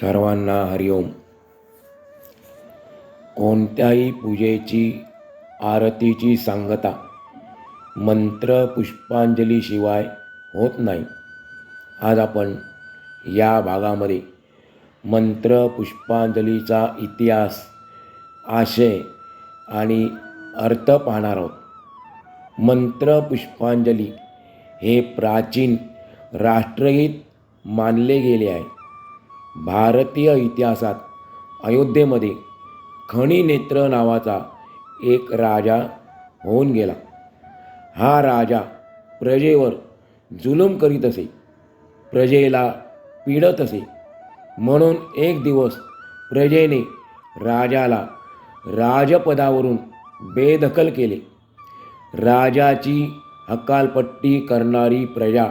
सर्वांना हरिओम कोणत्याही पूजेची आरतीची सांगता मंत्र पुष्पांजलीशिवाय होत नाही. आज आपण या भागामध्ये मंत्र पुष्पांजलीचा इतिहास आशय आणि अर्थ पाहणार आहोत. मंत्र पुष्पांजली हे प्राचीन राष्ट्रगीत मानले गेले आहे. भारतीय इतिहासात अयोध्येमध्ये खणीनेत्र नावाचा एक राजा होऊन गेला. हा राजा प्रजेवर जुलूम करीत असे प्रजेला पीडत असे. म्हणून एक दिवस प्रजेने राजाला राजपदावरून बेदखल केले. राजाची हकालपट्टी करणारी प्रजा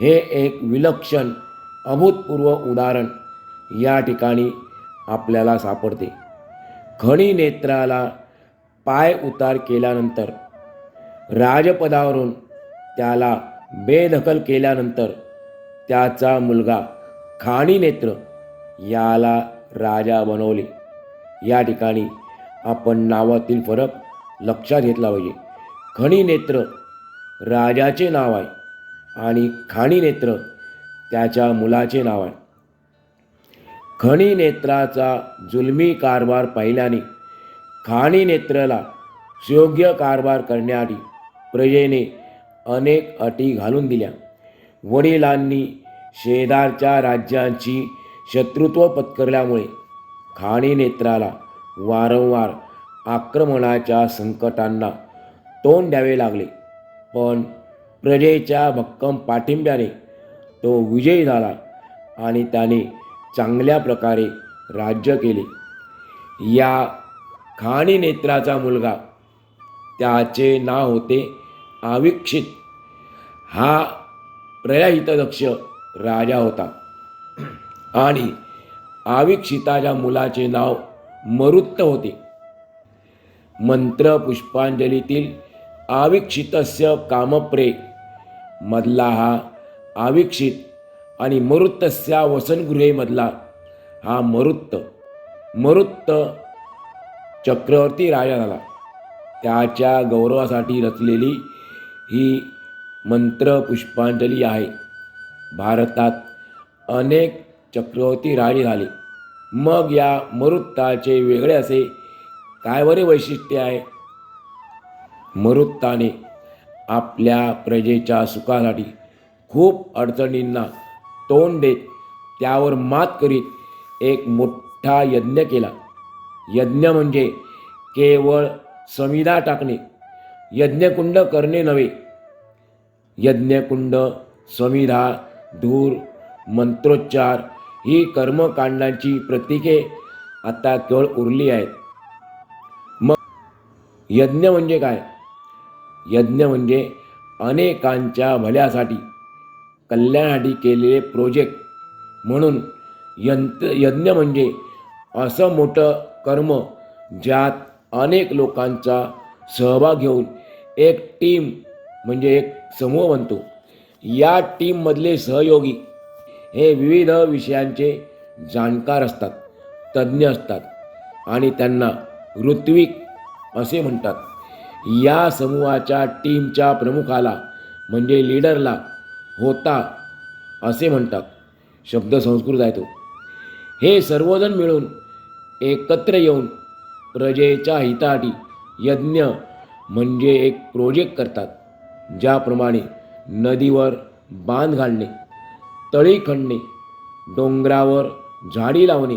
हे एक विलक्षण अभूतपूर्व उदाहरण या ठिकाणी आपल्याला सापडते. खणी नेत्राला पाय उतार केल्यानंतर राजपदावरून त्याला बेदखल केल्यानंतर त्याचा मुलगा खाणीनेत्र याला राजा बनवले. या ठिकाणी आपण नावातील फरक लक्षात घेतला पाहिजे. खणीनेत्र राजाचे नाव आहे आणि खाणीनेत्र त्याच्या मुलाचे नाव आहे. खणीनेत्राचा जुलमी कारभार पाहिल्याने खाणी नेत्राला सुयोग्य कारभार करण्यासाठी प्रजेने अनेक अटी घालून दिल्या. वडिलांनी शेजारच्या राज्यांची शत्रुत्व पत्करल्यामुळे खाणीनेत्राला वारंवार आक्रमणाच्या संकटांना तोंड द्यावे लागले. पण प्रजेच्या भक्कम पाठिंब्याने तो विजयी झाला आणि त्याने चांगल्या प्रकारे राज्य केले. या खाणी नेत्राचा मुलगा त्याचे नाव होते आविक्षित हा प्रयाहितदक्ष राजा होता. आणि आविक्षिताच्या मुलाचे नाव मरुत्त होते. मंत्र पुष्पांजलीतील आविक्षितस्य कामप्रे मधला हा आविक्षित आणि मरुत्तस्या वसनगृहेमधला हा मरुत्त मरुत्त चक्रवर्ती राजा झाला त्याच्या गौरवासाठी रचलेली ही मंत्र पुष्पांजली आहे. भारतात अनेक चक्रवर्ती राजे झाले. मग या मरुत्ताचे वेगळे असे काय बरे वैशिष्ट्य आहे? मरुत्ताने आपल्या प्रजेच्या सुखासाठी खूप अडचणींना तोंड देत त्यावर मात करीत एक मोठा यज्ञ केला. यज्ञ म्हणजे केवळ समिधा टाकणे यज्ञकुंड करणे नव्हे. यज्ञकुंड समिधा धूर मंत्रोच्चार ही कर्मकांडांची प्रतीके आता केवळ उरली आहेत. मग यज्ञ म्हणजे काय? यज्ञ म्हणजे अनेकांच्या भल्यासाठी कल्याणासाठी केलेले प्रोजेक्ट म्हणून यंत यज्ञ म्हणजे असं मोठं कर्म ज्यात अनेक लोकांचा सहभाग घेऊन एक टीम म्हणजे एक समूह बनतो. या टीममधले सहयोगी हे विविध विषयांचे जाणकार असतात तज्ज्ञ असतात आणि त्यांना ऋत्विक असे म्हणतात. या समूहाच्या टीमच्या प्रमुखाला म्हणजे लीडरला होता असे म्हणतात. शब्द संस्कृत आहे तो. हे सर्वजण मिळून एकत्र येऊन प्रजेच्या हितासाठी यज्ञ म्हणजे एक प्रोजेक्ट करतात. ज्याप्रमाणे नदीवर बांध घालणे तळी खणणे डोंगरावर झाडी लावणे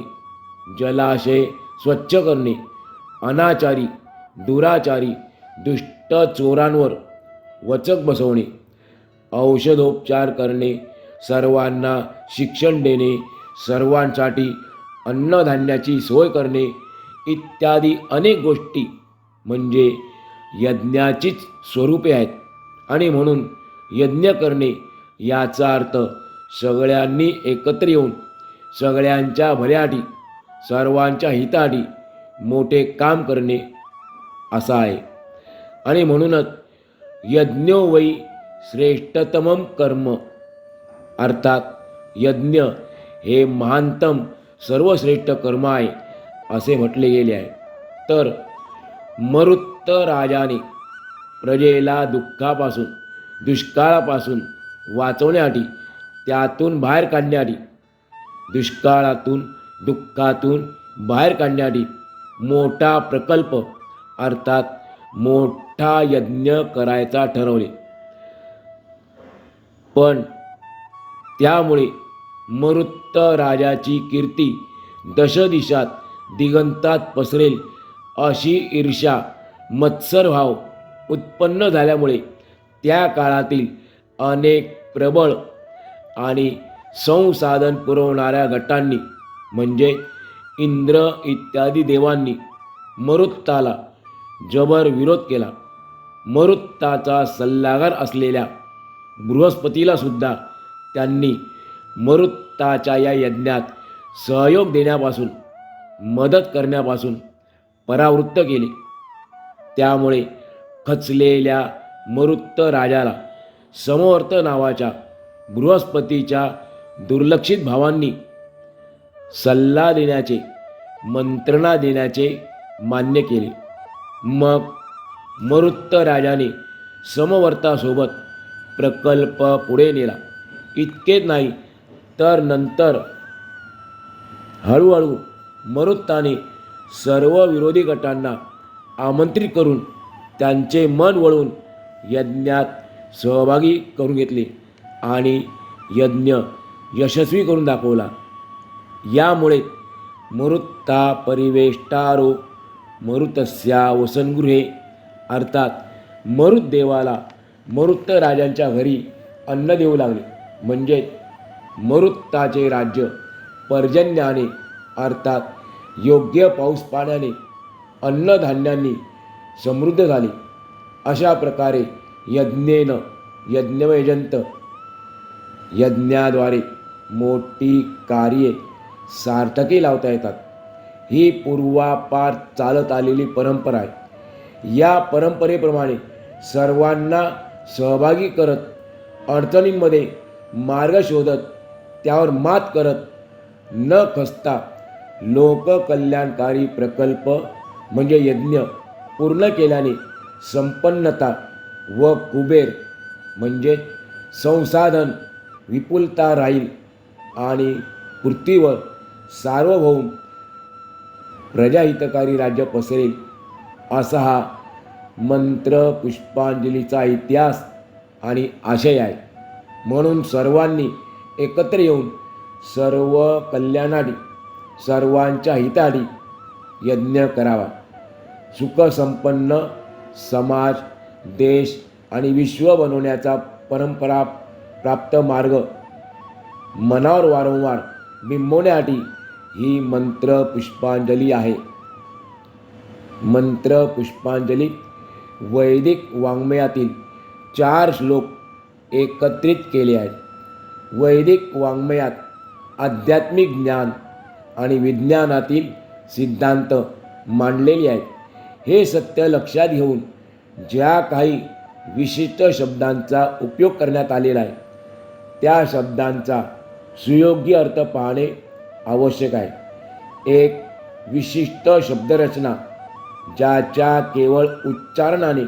जलाशय स्वच्छ करणे अनाचारी दुराचारी दुष्ट चोरांवर वचक बसवणे औषधोपचार करणे सर्वांना शिक्षण देणे सर्वांसाठी अन्नधान्याची सोय करणे इत्यादी अनेक गोष्टी म्हणजे यज्ञाचीच स्वरूपे आहेत. आणि म्हणून यज्ञ करणे याचा अर्थ सगळ्यांनी एकत्र येऊन सगळ्यांच्या भल्यासाठी सर्वांच्या हितासाठी मोठे काम करणे असा आहे. आणि म्हणूनच यज्ञो वै श्रेष्ठतम कर्म. अर्थात यज्ञ हे महानतम सर्वश्रेष्ठ कर्म आहे असे म्हटले गेले आहे. तर मरुत्त राजाने प्रजेला दुःखापासून दुष्काळापासून वाचवण्यासाठी त्यातून बाहेर काढण्यासाठी दुष्काळातून दुःखातून बाहेर काढण्यासाठी मोठा प्रकल्प अर्थात मोठा यज्ञ करायचा ठरवले. पण त्यामुळे मरुत्त राजाची कीर्ती दशदिशात दिगंतात पसरेल अशी ईर्षा मत्सरभाव उत्पन्न झाल्यामुळे त्या काळातील अनेक प्रबळ आणि संसाधन पुरवणाऱ्या गटांनी म्हणजे इंद्र इत्यादी देवांनी मरुत्ताला जबर विरोध केला. मरुत्ताचा सल्लागार असलेल्या बृहस्पतीला सुद्धा त्यांनी मरुत्ताच्या या यज्ञात सहयोग देण्यापासून मदत करण्यापासून परावृत्त केले. त्यामुळे खचलेल्या मरुत्त राजाला समवर्त नावाच्या बृहस्पतीच्या दुर्लक्षित भावांनी सल्ला देण्याचे मंत्रणा देण्याचे मान्य केले. मग मरुत्त राजाने समवर्तासोबत प्रकल्प पुढे नेला. इतकेच नाही तर नंतर हळूहळू मरुत्ताने सर्व विरोधी गटांना आमंत्रित करून त्यांचे मन वळून यज्ञात सहभागी करून घेतले आणि यज्ञ यशस्वी करून दाखवला. यामुळे मरुत्ता परिवेष्टारो मरुतस्या वसनगृहे अर्थात मरुदेवाला मरुत्त राजांच्या घरी अन्न देऊ लागले. म्हणजे मरुत्ताचे राज्य पर्जन्याने अर्थात योग्य पाऊस पाण्याने अन्नधान्यांनी समृद्ध झाले. अशा प्रकारे यज्ञेनं यज्ञवैजंत यज्ञाद्वारे मोठी कार्ये सार्थकी लावता येतात. ही पूर्वापार चालत आलेली परंपरा आहे. या परंपरेप्रमाणे सर्वांना सहभागी करत अडचणींमध्ये मार्ग शोधत त्यावर मात करत न खसता लोककल्याणकारी प्रकल्प म्हणजे यज्ञ पूर्ण केल्याने संपन्नता व कुबेर म्हणजे संसाधन विपुलता राहील आणि पृथ्वीवर सार्वभौम प्रजाहितकारी राज्य पसरेल असा हा मंत्र पुष्पांजलीचा इतिहास आणि आशय आहे. म्हणून सर्वांनी एकत्र येऊन सर्व कल्याणासाठी सर्वांच्या हितासाठी यज्ञ करावा. सुखसंपन्न समाज देश आणि विश्व बनवण्याचा परंपरा प्राप्त मार्ग मनावर वारंवार बिंबवण्यासाठी ही मंत्र पुष्पांजली आहे. मंत्र पुष्पांजली वैदिक वाङ्मयातील चार श्लोक एकत्रित केले आहेत. वैदिक वाङ्मयात आध्यात्मिक ज्ञान आणि विज्ञानातील सिद्धांत मांडलेले आहेत. हे सत्य लक्षात घेऊन ज्या काही विशिष्ट शब्दांचा उपयोग करण्यात आलेला आहे त्या शब्दांचा सुयोग्य अर्थ पाहणे आवश्यक आहे. एक विशिष्ट शब्दरचना ज्याच्या केवळ उच्चारणाने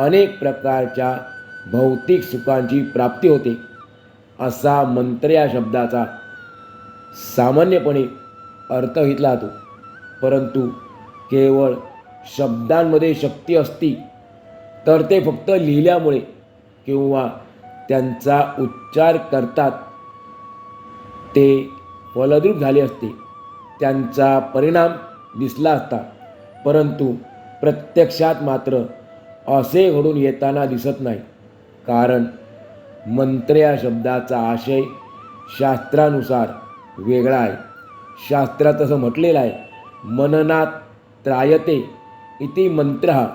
अनेक प्रकारच्या भौतिक सुखांची प्राप्ती होते. असा मंत्र या शब्दाचा सामान्यपणे अर्थ घेतला जातो. परंतु केवळ शब्दांमध्ये शक्ती असती तर ते फक्त लिहिल्यामुळे किंवा त्यांचा उच्चार करतात ते फलद्रूप झाले असते. त्यांचा परिणाम दिसला असता. परंतु प्रत्यक्षात मात्र असे घडून येताना दिसत नाही. कारण मंत्र या शब्दाचा आशय शास्त्रानुसार वेगळा आहे. शास्त्रात असं म्हटलेलं आहे मननात त्रायते इति मंत्र.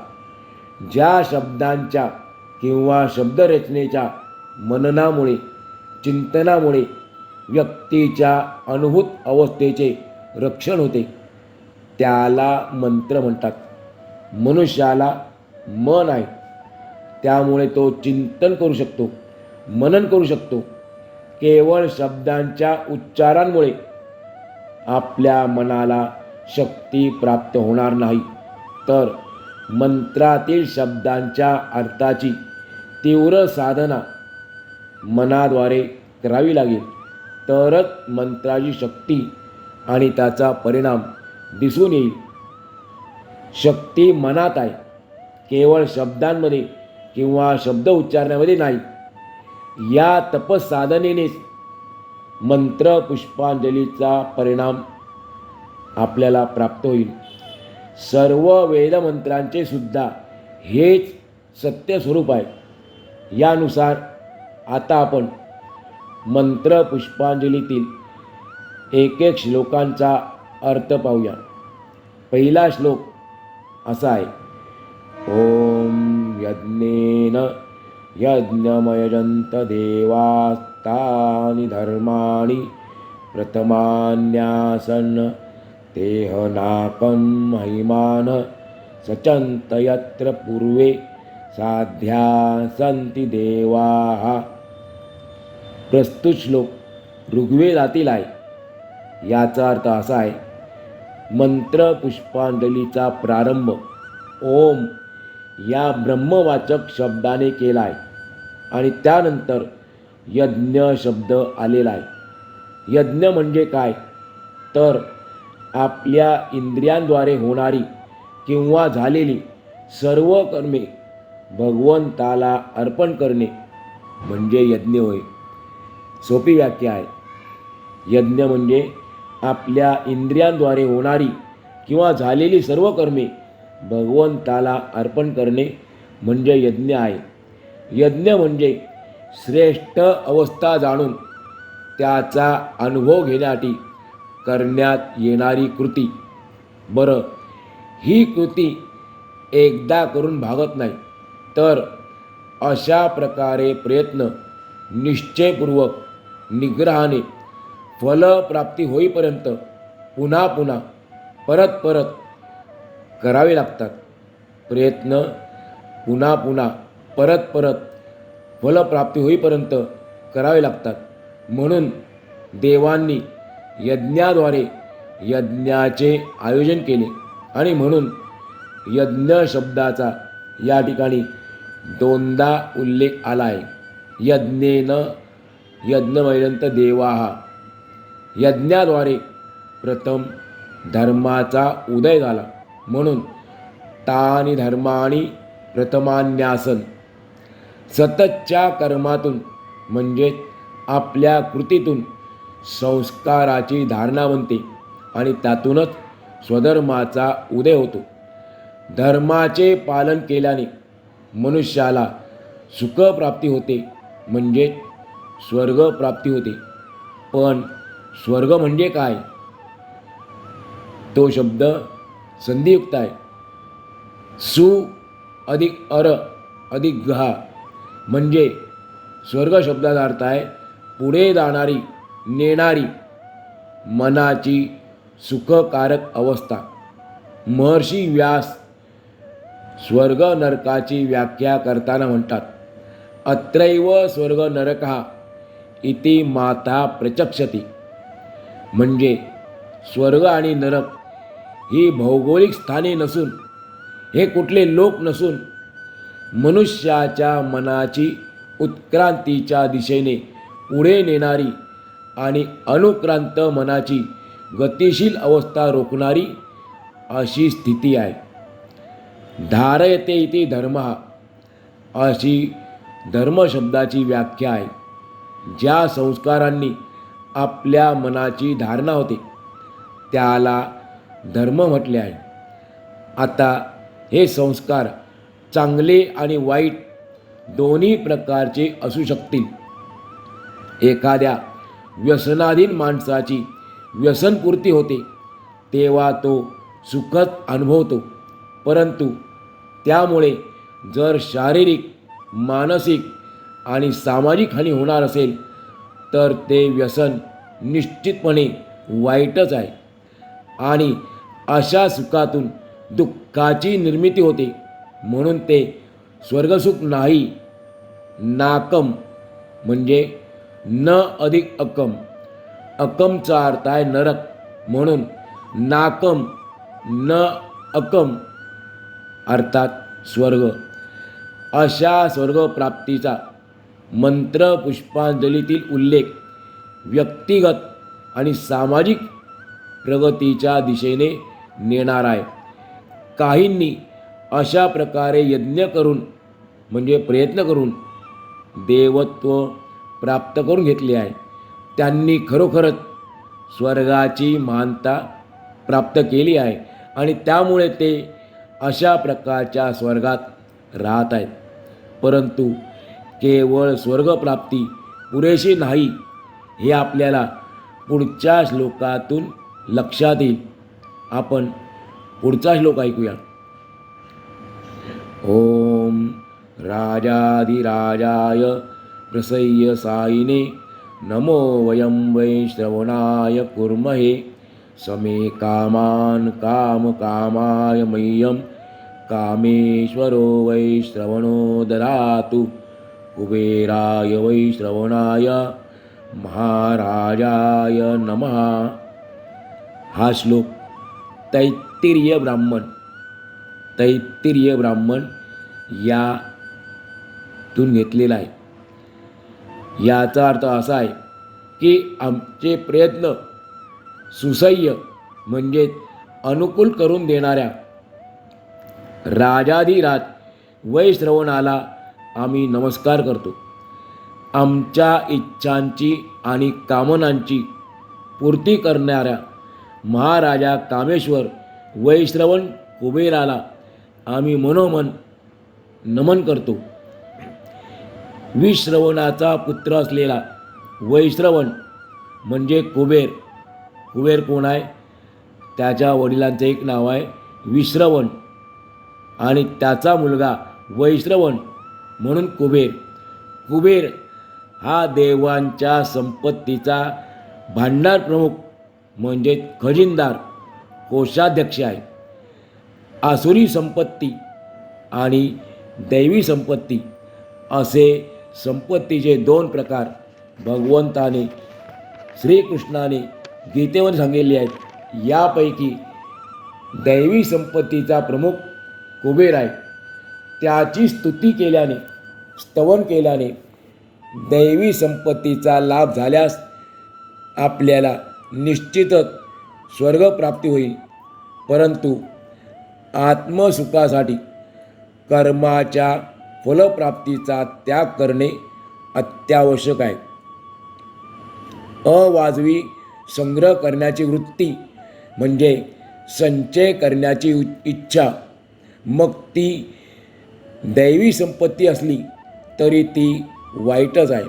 ज्या शब्दांच्या किंवा शब्दरचनेच्या मननामुळे चिंतनामुळे व्यक्तीच्या अनुभूत अवस्थेचे रक्षण होते. त्याला मंत्र म्हणतात. मनुष्याला मन आहे. त्यामुळे तो चिंतन करू शकतो मनन करू शकतो. केवळ शब्दांच्या उच्चारांमुळे आपल्या मनाला शक्ती प्राप्त होणार नाही. तर मंत्रातील शब्दांच्या अर्थाची तीव्र साधना मनाद्वारे करावी लागेल. तरच मंत्राची शक्ती आणि त्याचा परिणाम दिसून येईल. शक्ती मनात आहे. केवळ शब्दांमध्ये किंवा शब्द उच्चारण्यामध्ये नाही. या तपसाधनेनेच मंत्र पुष्पांजलीचा परिणाम आपल्याला प्राप्त होईल. सर्व वेदमंत्रांचे सुद्धा हेच सत्य स्वरूप आहे. यानुसार आता आपण मंत्र पुष्पांजलीतील एक एक श्लोकांचा अर्थ पाहूया. पहिला श्लोक असा आहे. ओम यज्ञेन यज्ञमयजंत देवास्तानि धर्माणि प्रथमान्यासन तेहनाकं महिमान सचन्त यत्र पूर्वे साध्या सन्ति देवाः. प्रस्तुत श्लोक ऋग्वेदातील आहे. याचा अर्थ असा आहे मंत्र पुष्पांजलीचा प्रारंभ. ओम या ब्रह्मवाचक शब्दाने केला आहे आणि त्यानंतर यज्ञ शब्द आलेला आहे यज्ञ म्हणजे काय? तर आपल्या इंद्रियांद्वारे होणारी किंवा झालेली सर्व कर्मे भगवंताला अर्पण करणे म्हणजे यज्ञ होय. सोपी व्याख्या आहे. यज्ञ म्हणजे आपल्या इंद्रियांद्वारे होणारी किंवा झालेली सर्व कर्मे भगवंताला अर्पण करणे म्हणजे यज्ञ आहे. यज्ञ म्हणजे श्रेष्ठ अवस्था जाणून त्याचा अनुभव घेण्यासाठी करण्यात येणारी कृती. बरं ही कृती एकदा करून भागत नाही तर अशा प्रकारे प्रयत्न निश्चयपूर्वक निग्रहाने फलप्राप्ती होईपर्यंत पुन्हा पुन्हा परत परत करावे लागतात. प्रयत्न पुन्हा पुन्हा परत परत फलप्राप्ती होईपर्यंत करावे लागतात. म्हणून देवांनी यज्ञाद्वारे यज्ञाचे आयोजन केले आणि म्हणून यज्ञ शब्दाचा या ठिकाणी दोनदा उल्लेख आला आहे. यज्ञेन देवा हा यज्ञाद्वारे प्रथम धर्माचा उदय झाला. म्हणून तानी धर्माणी प्रथमान्यासन. सततच्या कर्मातून म्हणजेच आपल्या कृतीतून संस्काराची धारणा बनते आणि त्यातूनच स्वधर्माचा उदय होतो. धर्माचे पालन केल्याने मनुष्याला सुखप्राप्ती होते म्हणजे स्वर्गप्राप्ती होते. पण स्वर्ग म्हणजे काय? तो शब्द संधियुक्त आहे. सु अधिक अर अधिक गहा म्हणजे स्वर्ग शब्दाचा अर्थ आहे पुढे जाणारी नेणारी मनाची सुखकारक अवस्था. महर्षी व्यास स्वर्ग नरकाची व्याख्या करताना म्हणतात अत्रैव स्वर्ग नरका इति माता प्रचक्षती. म्हणजे स्वर्ग आणि नरक ही भौगोलिक स्थाने नसून हे कुठले लोक नसून मनुष्याच्या मनाची उत्क्रांतीच्या दिशेने पुढे नेणारी आणि अनुक्रांत मनाची गतिशील अवस्था रोखणारी अशी स्थिती आहे. धारयते इति धर्म अशी धर्मशब्दाची व्याख्या आहे. ज्या संस्कारांनी आपल्या मनाची धारणा होते. त्याला धर्म म्हटले आहे. आता हे संस्कार चांगले आणि वाईट दोन्ही प्रकारचे असू शकतील. एखाद्या व्यसनाधीन माणसाची व्यसनपूर्ती होते तेव्हा तो सुखद अनुभवतो. परंतु त्यामुळे जर शारीरिक मानसिक आणि सामाजिक हानी होणार असेल तर ते व्यसन निश्चितपणे वाईटच आहे. आणि अशा सुखातून दुःखाची निर्मिती होते. म्हणून ते स्वर्गसुख नाही नाकम म्हणजे न अधिक अकम. अकमचा अर्थ आहे नरक. म्हणून नाकम न अकम अर्थात स्वर्ग. अशा स्वर्गप्राप्तीचा मंत्र पुष्पांजलीतील उल्लेख व्यक्तिगत आणि सामाजिक प्रगतीच्या दिशेने नेणार आहे. काहींनी अशा प्रकारे यज्ञ करून म्हणजे प्रयत्न करून देवत्व प्राप्त करून घेतले आहे. त्यांनी खरोखरच स्वर्गाची मानता प्राप्त केली आहे आणि त्यामुळे ते अशा प्रकारच्या स्वर्गात राहत आहेत. परंतु केवळ स्वर्गप्राप्ती पुरेशी नाही हे आपल्याला पुढच्या श्लोकातून लक्षात येईल. आपण पुढचा श्लोक ऐकूया. ओम राजाधिराजाय प्रसय्य साईने नमो वयं वै श्रवणाय कुर्महे समे कामान् कामकामाय मह्यं कामेश्वरो वै श्रवणो ददातु। कुबेराय वै श्रवणाय महाराजाय नमः. हा श्लोक तैत्तिरीय ब्राह्मण तैत्तिरीय ब्राह्मण यातून घेतलेला आहे. याचा अर्थ असा आहे की आमचे प्रयत्न सुसह्य म्हणजे अनुकूल करून देणाऱ्या राजाधिराज वैश्रवणाला आम्ही नमस्कार करतो. आमच्या इच्छांची आणि कामनांची पूर्ती करणाऱ्या महाराजा कामेश्वर वैश्रवण कुबेराला आम्ही मनोमन नमन करतो. विश्रवणाचा पुत्र असलेला वैश्रवण म्हणजे कुबेर. कुबेर कोण आहे? त्याच्या वडिलांचं एक नाव आहे विश्रवण. आणि त्याचा मुलगा वैश्रवण म्हणून कुबेर कुबेर हा देवांच्या संपत्तीचा भांडार प्रमुख म्हणजे खजिनदार कोषाध्यक्ष आहे. आसुरी संपत्ती आणि दैवी संपत्ती असे संपत्तीचे दोन प्रकार भगवंताने श्रीकृष्णाने गीतेवर सांगितले आहेत. यापैकी दैवी संपत्तीचा प्रमुख कुबेर आहे. त्याची स्तुती केल्याने स्तवन केल्याने दैवी संपत्तीचा लाभ झाल्यास आपल्याला निश्चितच स्वर्गप्राप्ती होईल. परंतु आत्मसुखासाठी कर्माच्या फलप्राप्तीचा त्याग करणे अत्यावश्यक आहे. अवाजवी संग्रह करण्याची वृत्ती म्हणजे संचय करण्याची इच्छा. मग ती दैवी संपत्ती असली तरी ती वाईटच आहे.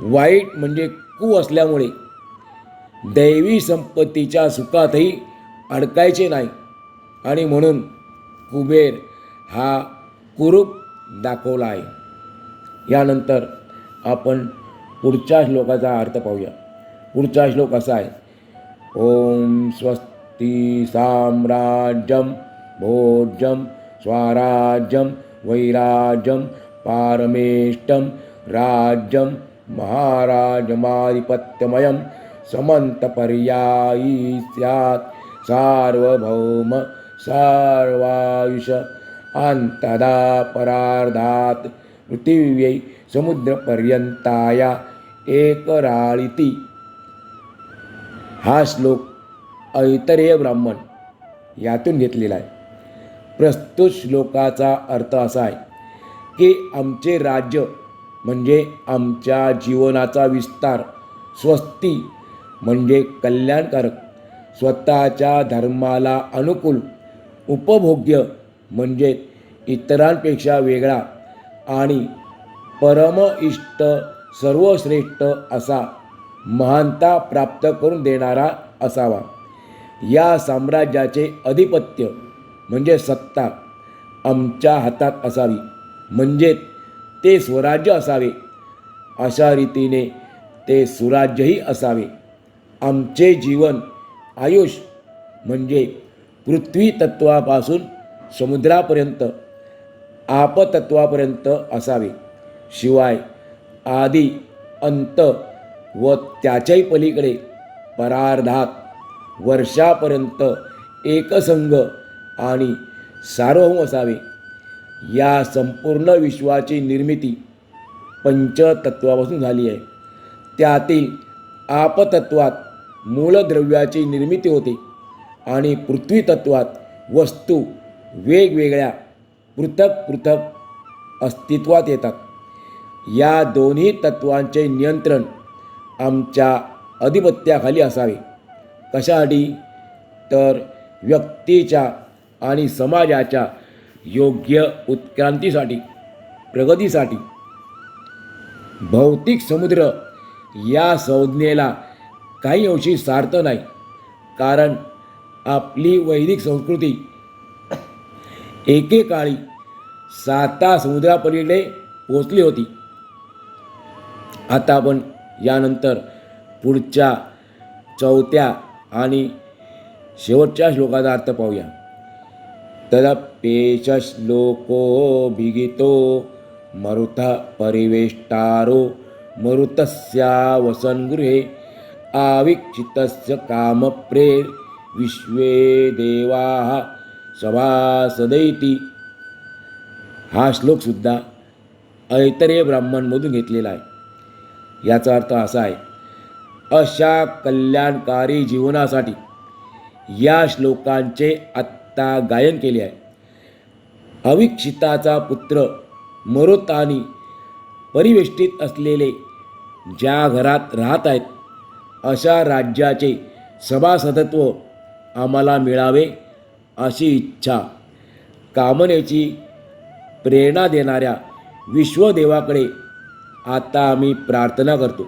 वाईट म्हणजे कू असल्यामुळे दैवी संपत्तीच्या सुखातही अडकायचे नाही. आणि म्हणून कुबेर हा कुरूप दाखवला आहे. यानंतर आपण पुढच्या श्लोकाचा अर्थ पाहूया. पुढचा श्लोक असा आहे. ओम स्वस्ती साम्राज्यम भोज्यम स्वराज्यम वैराज्यम पारमेष्टम राज्यं महाराजमाधिपत्यमयं समन्तपर्यायी स्यात् सार्वभौम सार्वायुष अन्तदा परार्धात् पृथिव्यै समुद्रपर्यंताया एकराळीती। हा श्लोक ऐतरेय ब्राह्मण यातून घेतलेला आहे. प्रस्तुत श्लोकाचा अर्थ असा आहे की आमचे राज्य म्हणजे आमच्या जीवनाचा विस्तार स्वस्ती म्हणजे कल्याणकारक स्वतःच्या धर्माला अनुकूल उपभोग्य म्हणजे इतरांपेक्षा वेगळा आणि परम इष्ट सर्वश्रेष्ठ असा महानता प्राप्त करून देणारा असावा. या साम्राज्याचे अधिपत्य म्हणजे सत्ता आमच्या हातात असावी. म्हणजे ते स्वराज्य असावे. अशा रीतीने ते सुराज्यही असावे. आमचे जीवन आयुष म्हणजे पृथ्वी तत्वापासून समुद्रापर्यंत आपतत्वापर्यंत असावे. शिवाय आधी अंत व त्याच्याही पलीकडे परार्धात वर्षापर्यंत एकसंग आणि सार्वभौम असावे. या संपूर्ण विश्वाची निर्मिती पंचतत्वापासून झाली आहे. त्यातील आपतत्वात मूलद्रव्याची निर्मिती होते आणि पृथ्वीतत्वात वस्तू वेगवेगळ्या पृथक पृथक अस्तित्वात येतात. या दोन्ही तत्वांचे नियंत्रण आमच्या अधिपत्याखाली असावे. कशासाठी? तर व्यक्तीच्या आणि समाजाच्या योग्य उत्क्रांतीसाठी प्रगतीसाठी. भौतिक समुद्र या संज्ञेला काही अंशी सार्थ नाही कारण आपली वैदिक संस्कृती एकेकाळी साता समुद्रापलीकडे पोचली होती. आता आपण यानंतर पुढच्या चौथ्या आणि शेवटच्या श्लोकाचा अर्थ पाहूया. तदप्येष श्लोको भिगितो मरुत परिवेष्टारो। मरुतस्या वसनगृहे आवीक्षितस्य कामप्रेर विश्वे देवा सभासदैती। हा श्लोकसुद्धा ऐतरेय ब्राह्मणमधून घेतलेला आहे. याचा अर्थ असा आहे अशा कल्याणकारी जीवनासाठी या श्लोकांचे आत्ता गायन केले आहे. अविक्षिताचा पुत्र मरोतानी परिवेष्टित असलेले ज्या घरात राहत आहेत अशा राज्याचे सभासदत्व आम्हाला मिळावे अशी इच्छा. कामनेची प्रेरणा देणाऱ्या विश्वदेवाकडे आता आम्ही प्रार्थना करतो.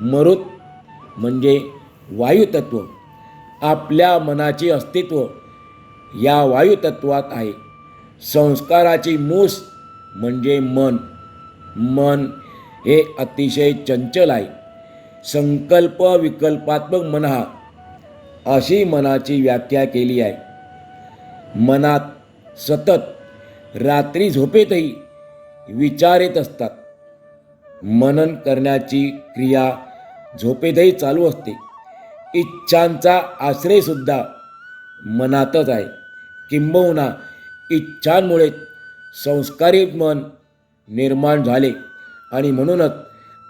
मरुत म्हणजे वायुतत्व आपल्या मनाचे अस्तित्व या वायुतत्वात आहे. संस्काराची मूस म्हणजे मन. मन हे अतिशय चंचल आहे. संकल्प विकल्पात्मक मन हा अशी मनाची व्याख्या केली आहे. मनात सतत रात्री झोपेतही विचार येत असतात. मनन करण्याची क्रिया झोपेतही चालू असते. इच्छांचा आश्रयसुद्धा मनातच आहे. किंबहुना इच्छांमुळे संस्कारी मन निर्माण झाले. आणि म्हणूनच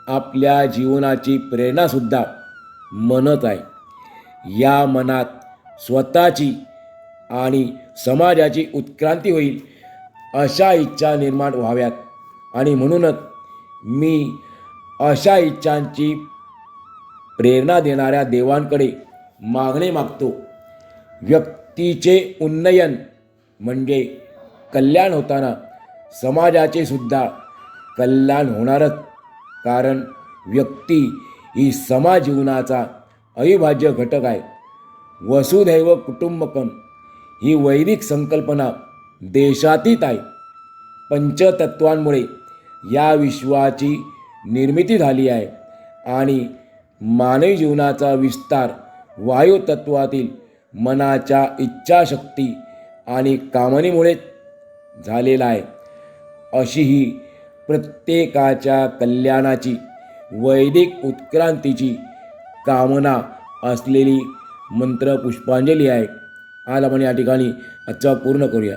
आपल्या जीवनाची प्रेरणासुद्धा मनच आहे. या मनात स्वतःची आणि समाजाची उत्क्रांती होईल अशा इच्छा निर्माण व्हाव्यात. आणि म्हणूनच मी अशा इच्छांची प्रेरणा देणाऱ्या देवांकडे मागणे मागतो. तिचे उन्नयन म्हणजे कल्याण होताना समाजाचे सुद्धा कल्याण होणारच. कारण व्यक्ती ही समाज जीवनाचा अविभाज्य घटक आहे. वसुधैव कुटुंबकम ही वैदिक संकल्पना देशातीत आहे. पंचतत्वांमुळे या विश्वाची निर्मिती झाली आहे आणि मानवी जीवनाचा विस्तार वायुतत्वातील मनाच्या इच्छाशक्ती आणि कामनेमुळे झालेला आहे. अशी ही प्रत्येकाच्या कल्याणाची वैदिक उत्क्रांतीची कामना असलेली मंत्र पुष्पांजली आहे. आज आपण या ठिकाणी आजचा पूर्ण करूया.